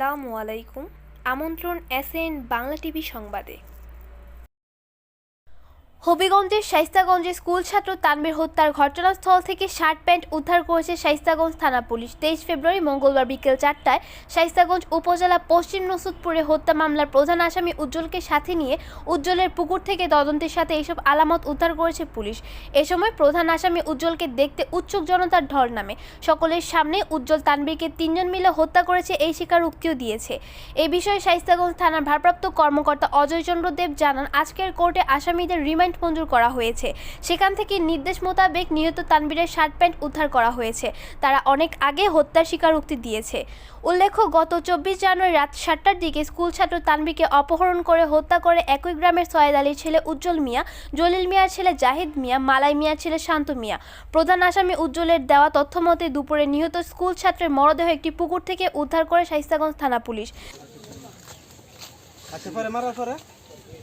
আসসালামু আলাইকুম। আমন্ত্রণ এসএন বাংলা টিভি সংবাদে। হবিগঞ্জের শাইস্তাগঞ্জে স্কুল ছাত্র তানবীর হত্যার ঘটনাস্থল থেকে শার্ট প্যান্ট উদ্ধার করেছে শাইস্তাগঞ্জ থানা পুলিশ। তেইশ ফেব্রুয়ারি মঙ্গলবার বিকেল চারটায় শাইস্তাগঞ্জ উপজেলা পশ্চিম নসুদপুরে হত্যা মামলার প্রধান আসামি উজ্জ্বলকে সাথে নিয়ে উজ্জ্বলের পুকুর থেকে তদন্তের সাথে এইসব আলামত উদ্ধার করেছে পুলিশ। এ সময় প্রধান আসামি উজ্জ্বলকে দেখতে উৎসুক জনতার ঢল নামে। সকলের সামনে উজ্জ্বল তানবীরকে তিনজন মিলে হত্যা করেছে এই স্বীকারোক্তিও দিয়েছে। এ বিষয়ে শাইস্তাগঞ্জ থানার ভারপ্রাপ্ত কর্মকর্তা অজয় চন্দ্র দেব জানান, আজকের কোর্টে আসামিদের রিমান্ড মঞ্জুর করা হয়েছে। সেখান থেকে নির্দেশ মোতাবেক নিহত তানবীরের শার্ট প্যান্ট উদ্ধার করা হয়েছে। তারা অনেক আগে হত্যার স্বীকারোক্তি দিয়েছে। উল্লেখ্য, গত চব্বিশ জানুয়ারি রাত সাতটার দিকে স্কুল ছাত্র তানবীরকে অপহরণ করে হত্যা করে একই গ্রামের সয়েদ আলীর ছেলে উজ্জ্বল মিয়া, জলিল মিয়ার ছেলে জাহিদ মিয়া, মালাই মিয়ার ছেলে শান্ত মিয়া। প্রধান আসামি উজ্জ্বলের দেওয়া তথ্য মতে, দুপুরে নিহত স্কুল ছাত্রের মরদেহ একটি পুকুর থেকে উদ্ধার করে শাইস্তাগঞ্জ থানা পুলিশ। আচ্ছা পরে, মারার পরে?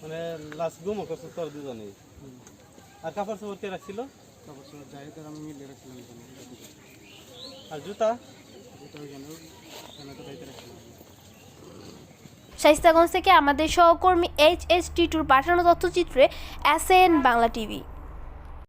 মানে লাশ গুমো করছ তোর দুজনেই। আর কাপড় চোপড় কে রাখছিল? আর জুতা? শাইস্তাগঞ্জ থেকে আমাদের সহকর্মী এইচ এস টিটুর পাঠানো তথ্যচিত্রে এস এন বাংলা টিভি